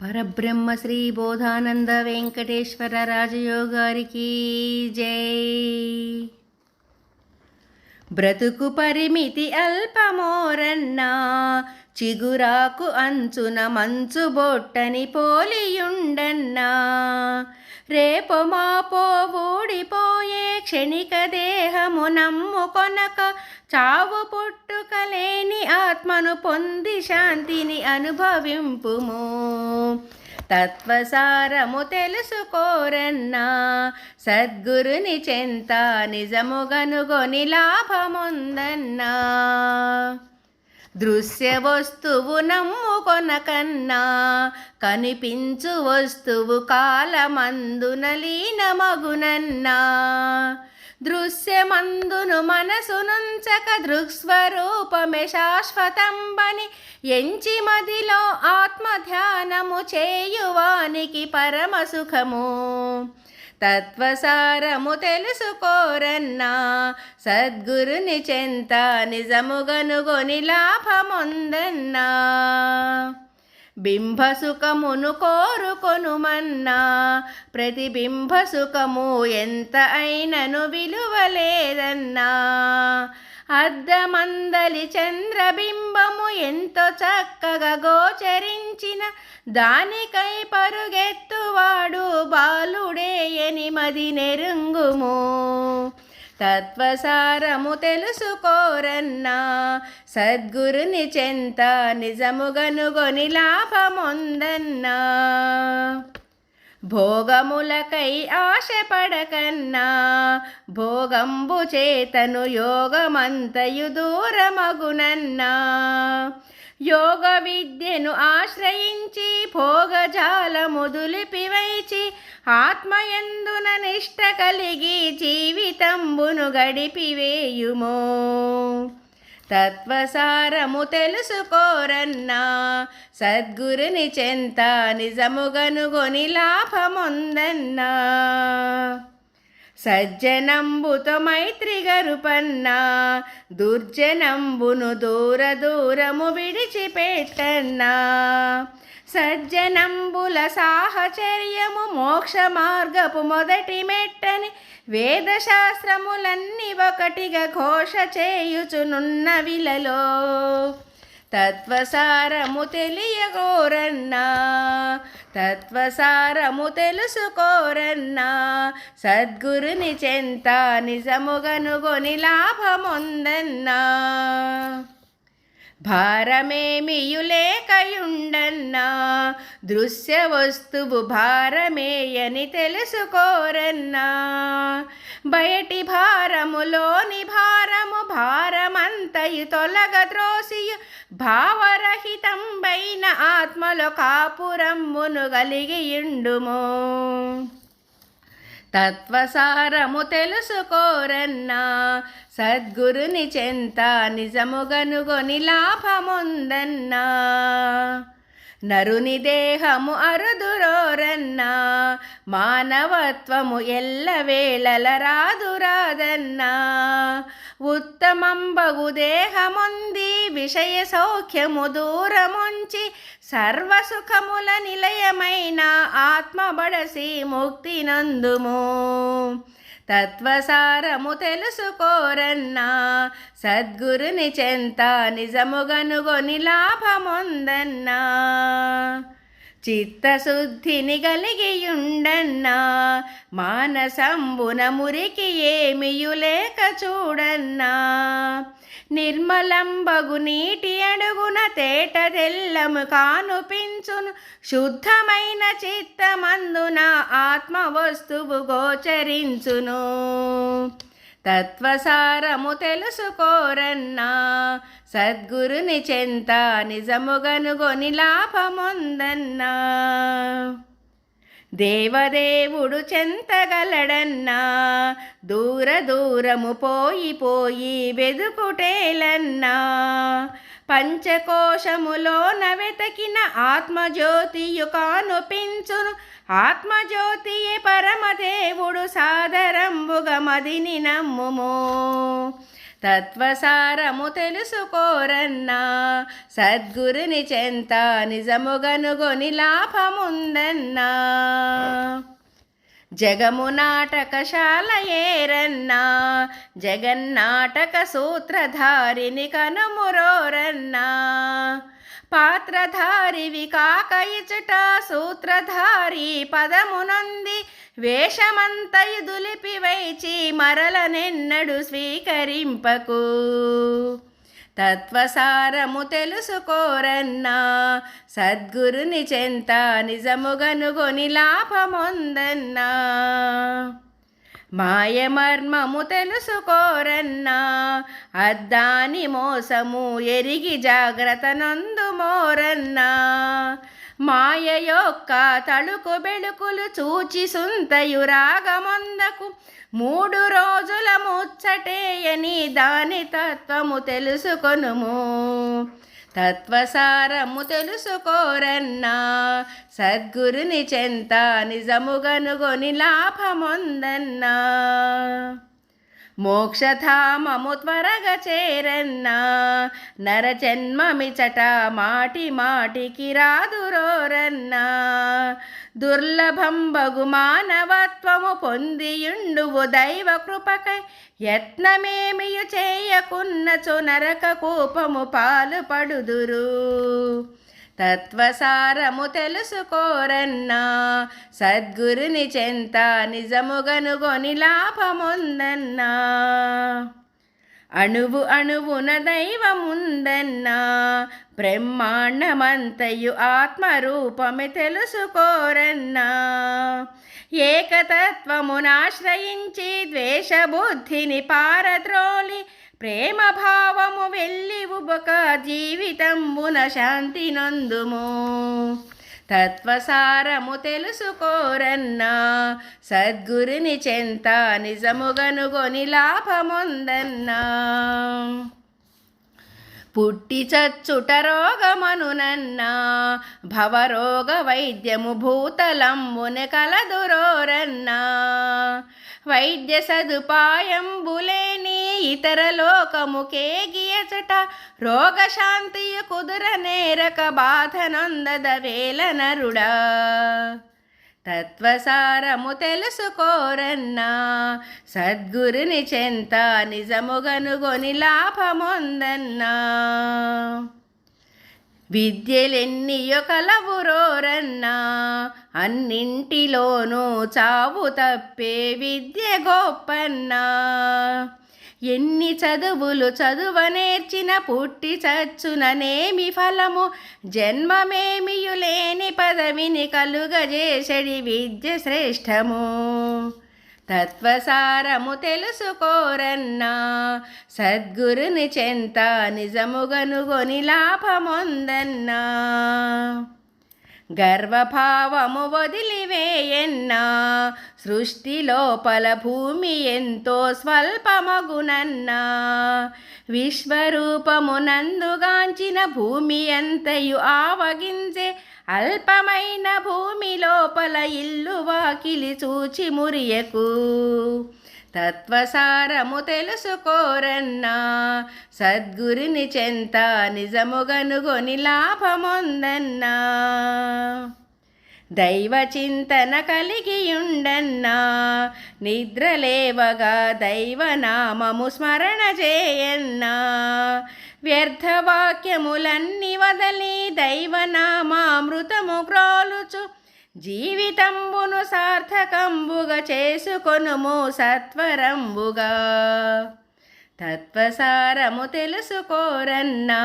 పరబ్రహ్మ శ్రీ బోధానంద వెంకటేశ్వర రాజయోగారికి జై. బ్రతుకు పరిమితి అల్పమోరన్నా చిగురాకు అంచున మంచు బొట్టని పోలియుండన్నా రేపు మాపో ఊడిపోయే క్షణిక దేహము నమ్ముకొనక చావు పుట్టుకలేని ఆత్మను పొంది శాంతిని అనుభవింపుము. తత్వసారము తెలుసుకోరన్నా సద్గురుని చెంత నిజముగనుగొని లాభముందన్నా. దృశ్య వస్తువు నమ్ముకొనకన్నా కనిపించు వస్తువు కాలమందున లీనమగునన్నా దృశ్యమందును మనసునుంచక దృక్స్వరూపమే శాశ్వతంబని ఎంచి మదిలో ఆత్మధ్యానము చేయువానికి పరమ సుఖము తత్వసారము తెలుసుకోరన్నా సద్గురుని చెంత నిజముగనుగొని లాభముందన్నా. బింబసుఖమును కోరుకొనుమన్నా ప్రతిబింబ సుఖము ఎంత అయినను విలువలేదన్నా. అద్దమందలి చంద్రబింబము ఎంతో చక్కగా గోచరించిన దానికై పరుగెత్తువాడు బాలుడేయని మది నెరుంగుము. తత్వసారము తెలుసుకోరన్నా సద్గురుని చెంత నిజముగనుగొని లాభముందన్నా. భోగములకై ఆశపడకన్నా భోగంబు చేతను యోగమంతయు దూరమగునన్నా. యోగ విద్యను ఆశ్రయించి భోగజాల ముదులిపివైచి ఆత్మయందున నిష్ట కలిగి జీవితంబును గడిపివేయుమో తత్వసారము తెలుసుకోరన్నా. సద్గురుని చెంత నిజముగనుగొని లాభముందన్నా. సజ్జనంబుతో మైత్రి గరుపన్నా దుర్జనంబును దూర దూరము విడిచిపెట్టన్నా. సజ్జనంబుల సాహచర్యము మోక్ష మార్గపు మొదటి మెట్టని వేదశాస్త్రములన్నీ ఒకటిగా ఘోష చేయుచునున్న విలలో తత్వసారము తెలియగోరన్నా తత్వసారము తెలుసుకోరన్నా సద్గురుని చెంత నిజముగనుగొని లాభముందన్నా. భారమేమియులేకయుండన్నా? దృశ్య వస్తువు భారమేయని తెలుసుకోరన్నా? బయటి భారములోని భారము భారమంతయు తొలగ త్రోసియు భావరహితంబైన ఆత్మలో కాపురమ్మును కలిగియుండుము. తత్వసారము తెలుసుకోరన్నా. సద్గురుని చెంత నిజముగనుగొని లాభముందన్నా. నరుని దేహము అరుదురోరన్నా మానవత్వము ఎల్లవేళల రాదు రాదన్నా ఉత్తమంబగు దేహముంది విషయ సౌఖ్యము దూరముంచి సర్వసుఖముల నిలయమైన ఆత్మబడసి ముక్తి నందుము తత్వసారము తెలుసుకోరన్నా సద్గురుని చెంత నిజముగనుగొని లాభముందన్నా. చిత్తశుద్ధిని కలిగియుండన్నా మానసంబున మురికి ఏమియులేక చూడన్నా. నిర్మలంబగు నీటి అడుగున తేట తెల్లము కానుపించును శుద్ధమైన చిత్తమందున ఆత్మ వస్తువు గోచరించును. తత్వసారము తెలుసుకోరన్నా సద్గురుని చెంత నిజముగనుగొని లాభముందన్నా. దేవదేవుడు చెంతగలడన్నా దూర దూరము పోయి పోయి వెదుకుటేలన్నా. పంచకోశములోన వెతకిన ఆత్మజ్యోతియు కానుపించును. ఆత్మజ్యోతియే పరమదేవుడు సాదరంబుగ మదిని నమ్ముము. తత్వసారము తెలుసుకోరన్నా. సద్గురుని చెంత నిజముగనుగొని లాభముందన్నా. జగము నాటకశాల ఏరన్నా జగన్నాటక సూత్రధారిని కనుమురోరన్నా. పాత్రధారివి కాక ఇచట సూత్రధారి పదమునంది వేషమంతయు దులిపివైచి మరల నిన్నడు స్వీకరింపకు. తత్వసారము తెలుసుకోరన్నా సద్గురుని చెంత నిజముగనుగొని లాభమొందన్నా. మాయమర్మము తెలుసుకోరన్నా అద్దాని మోసము ఎరిగి జాగ్రత్త నందుమోరన్నా మాయ యొక్క తళుకు బెళుకులు చూచి సుంతయురాగమందకు మూడు రోజుల ముచ్చటేయని దాని తత్వము తెలుసుకొనుము. తత్వసారము తెలుసుకోరన్నా సద్గురుని చెంత నిజముగనుగొని లాభముందన్నా. మోక్షధామము త్వరగా చేరన్నా నరజన్మమిచట మాటి మాటికి రాదురోరన్నా దుర్లభం బగు మానవత్వము పొందియుండువు దైవ కృపకై యత్నమేమియు చేయకున్నచో నరక కూపము పాలు పడుదురు తత్వసారము తెలుసుకోరన్నా సద్గురుని చెంత నిజముగనుగొని లాభముందన్నా. అణువు అణువున దైవముందన్నా బ్రహ్మాండమంతయు ఆత్మరూపమే తెలుసుకోరన్నా. ఏకతత్వమునాశ్రయించి ద్వేషబుద్ధిని పారద్రోలి ప్రేమ భావము వెళ్ళి ఉబక జీవితంబున శాంతి నందుము తత్వసారము తెలుసుకోరన్నా సద్గురుని చెంత నిజముగనుగొని లాభముందన్నా. పుట్టి చచ్చుట రోగమనునన్నా భవరోగ వైద్యము భూతలంబున కలదురోరన్నా. వైద్య సదుపాయంబులేని ఇతర లోకముకే గియచట రోగశాంతియు కుదుర నేరక బాధ నొందద వేల నరుడా. తత్వసారము తెలుసుకోరన్నా సద్గురుని చెంత నిజముగనుగొని లాభముందన్నా. విద్యలెన్నియో కలవురోరన్నా అన్నింటిలోనూ చావు తప్పే విద్య గొప్పన్నా. ఎన్ని చదువులు చదువ నేర్చిన పుట్టి చచ్చుననేమి ఫలము? జన్మమేమియులేని పదవిని కలుగజేసడి విద్య శ్రేష్టము. తత్వసారము తెలుసుకోరన్నా సద్గురుని చెంత నిజముగనుగొని లాభమొందన్నా. గర్వభావము వదిలివేయన్నా సృష్టి లోపల భూమి ఎంతో స్వల్పమగునన్నా? విశ్వరూపమునందుగాంచిన భూమి ఎంతయు ఆవగించే అల్పమైన భూమి లోపల ఇల్లు వాకిలి చూచి మురియకు? తత్వసారము తెలుసుకోరన్నా సద్గురుని చెంత నిజముగనుగొని లాభముందన్నా. దైవ చింతన కలిగియుండన్నా నిద్రలేవగా దైవనామము స్మరణ చేయన్నా. వ్యర్థవాక్యములన్నీ వదలి దైవనామామృతము క్రోలుచు జీవితంబును సార్థకంబుగా చేసుకొనుము సత్వరంబుగా. తత్వసారము తెలుసుకోరన్నా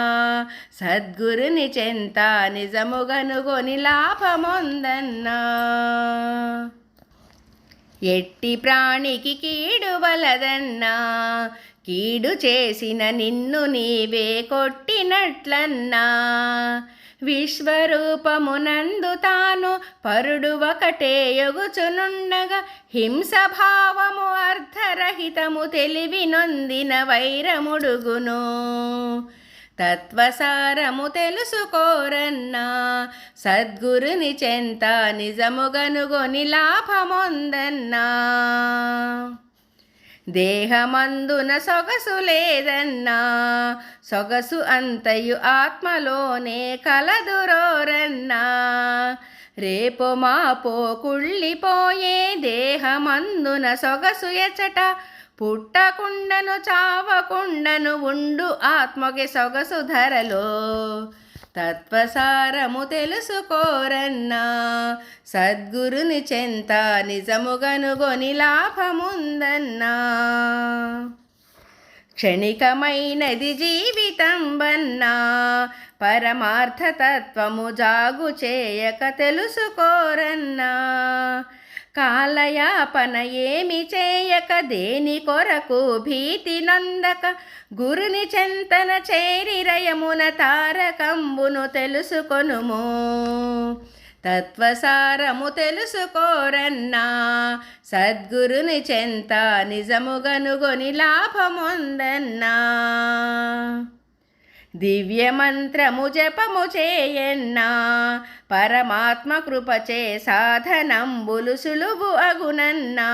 సద్గురుని చెంత నిజముగనుగొని లాభమొందన్నా. ఎట్టి ప్రాణికి కీడు వలదన్నా కీడు చేసిన నిన్ను నీవే కొట్టినట్లన్నా. విశ్వరూపమునందు తాను పరుడు ఒకటే యొగుచునుండగా హింసభావము అర్ధరహితము తెలివి నొందిన వైరముడుగును. తత్వసారము తెలుసుకోరన్నా సద్గురుని చెంత నిజముగనుగొని లాభమొందన్నా. దేహమందున సొగసు లేదన్నా సొగసు అంతయు ఆత్మలోనే కలదురోరన్నా. రేపు మాపో కుళ్ళిపోయే దేహమందున సొగసు ఎచట పుట్టకుండను చావకుండను ఉండు ఆత్మకి సొగసు ధరలో. తత్వసారము తెలుసుకోరన్నా. సద్గురుని చెంత నిజముగనుగొని లాభముందన్నా. క్షణికమైనది జీవితం వన్నా పరమార్థతత్వము జాగు చేయక తెలుసుకోరన్నా. కాలయాపన ఏమి చేయక దేని కొరకు భీతి నందక గురుని చెంతన చేరి రయమున తారకంబును తెలుసుకొనుము. తత్వసారము తెలుసుకోరన్నా సద్గురుని చెంత నిజముగనుగొని లాభముందన్నా. దివ్యమంత్రము జపము చేయన్నా పరమాత్మ కృపచే సాధనంబులు సులువు అగునన్నా.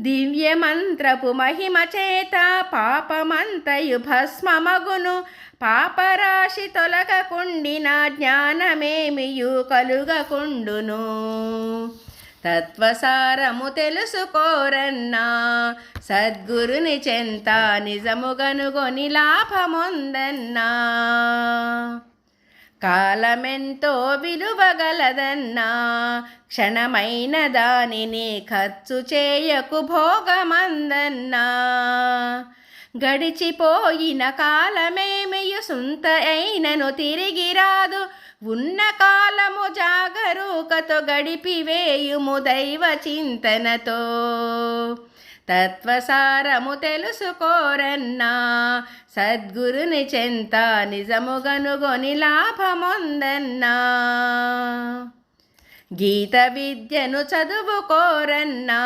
దివ్యమంత్రపు మహిమ చేత పాపమంతయు భస్మమగును పాపరాశి తొలగకుండిన జ్ఞానమేమియు కలుగకుండును. తత్వసారము తెలుసుకోరన్నా. సద్గురుని చెంత నిజముగనుగొని లాభముందన్నా. కాలమెంతో విలువగలదన్నా. క్షణమైన దానిని ఖర్చు చేయకు భోగమందన్నా. గడిచిపోయిన కాలమేమియు సుంత అయినను తిరిగి రాదు. ఉన్న కాలము జాగరూకతో గడిపివేయుము దైవ చింతనతో. తత్వసారము తెలుసుకోరన్నా సద్గురుని చెంత నిజముగనుగొని లాభముందన్నా. గీత విద్యను చదువుకోరన్నా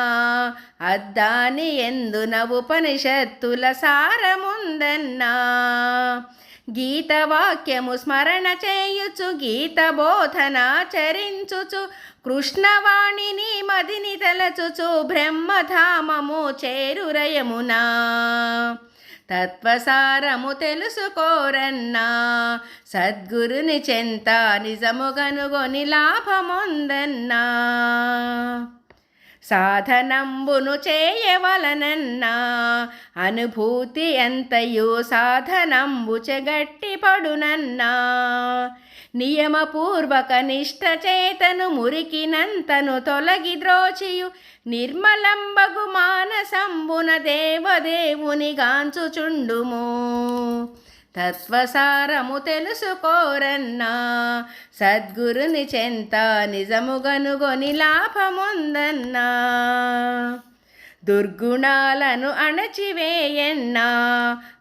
అద్దాని ఎందున ఉపనిషత్తుల సారముందన్నా. గీతవాక్యము స్మరణ చేయుచు గీత బోధన చరించుచు కృష్ణవాణిని మదిని తలచుచు బ్రహ్మధామము చేరురయమునా. తత్వసారము తెలుసుకోరన్నా. సద్గురుని చెంత నిజముగనుగొని లాభముందన్నా. సాధనంబును చేయవలనన్నా అనుభూతి ఎంతయు సాధనంబు చెగట్టి పడునన్నా నియమపూర్వక నిష్ట చేతను మురికినంతను తొలగి ద్రోచియు నిర్మలంబగు మానసంబున దేవదేవుని గాంచుచుండుము. తత్వసారము తెలుసుకోరన్నా. సద్గురుని చెంత నిజముగనుగొని లాభముందన్నా. దుర్గుణాలను అణచివేయన్నా.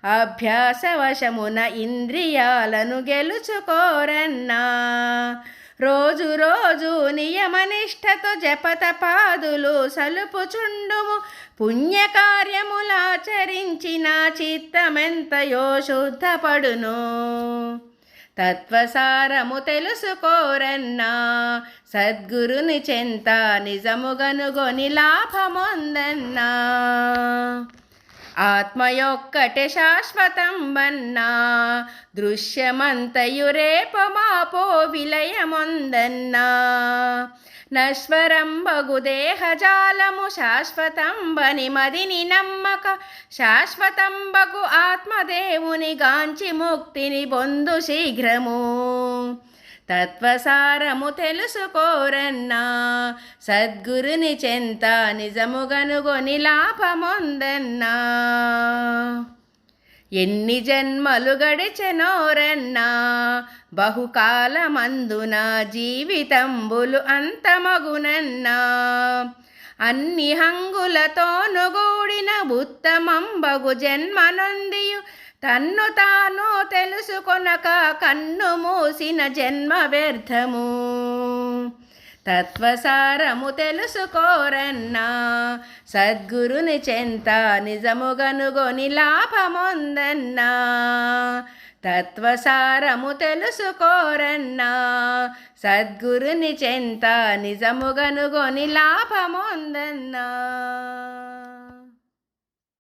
అభ్యాసవశమున ఇంద్రియాలను గెలుచుకోరన్నా. రోజు రోజు నియమనిష్టతో జపతపాదులు సలుపుచుండుము. పుణ్యకార్యములాచరించిన చిత్తమెంతయో శుద్ధపడును. తత్వసారము తెలుసుకోరన్నా సద్గురుని చెంత నిజముగనుగొని లాభముందన్నా. ఆత్మయొక్కటే శాశ్వతం వన్నా దృశ్యమంతయు రేపు నశ్వరం బగు దేహజాలము శాశ్వతం బని మదిని నమ్మక. శాశ్వతం బగు ఆత్మదేవుని గాంచి ముక్తిని పొందు శీఘ్రము. తత్వసారము తెలుసుకోరన్నా. సద్గురుని చెంత నిజముగనుగొని లాభముందన్నా. ఎన్ని జన్మలు గడిచెనోరన్నా. బహుకాలమందున జీవితంబులు అంతమగునన్నా. అన్ని హంగులతోనుగూడిన ఉత్తమం ఉత్తమంబగు జన్మనొందియు తన్ను తాను తెలుసుకొనక కన్ను మూసిన జన్మ వ్యర్థము. తత్వసారము తెలుసుకోరన్నా సద్గురుని చెంత నిజముగనుగొని లాభముందన్నా తత్వసారము తెలుసుకోరన్నా సద్గురుని చెంత నిజముగనుగొని లాభముందన్నా.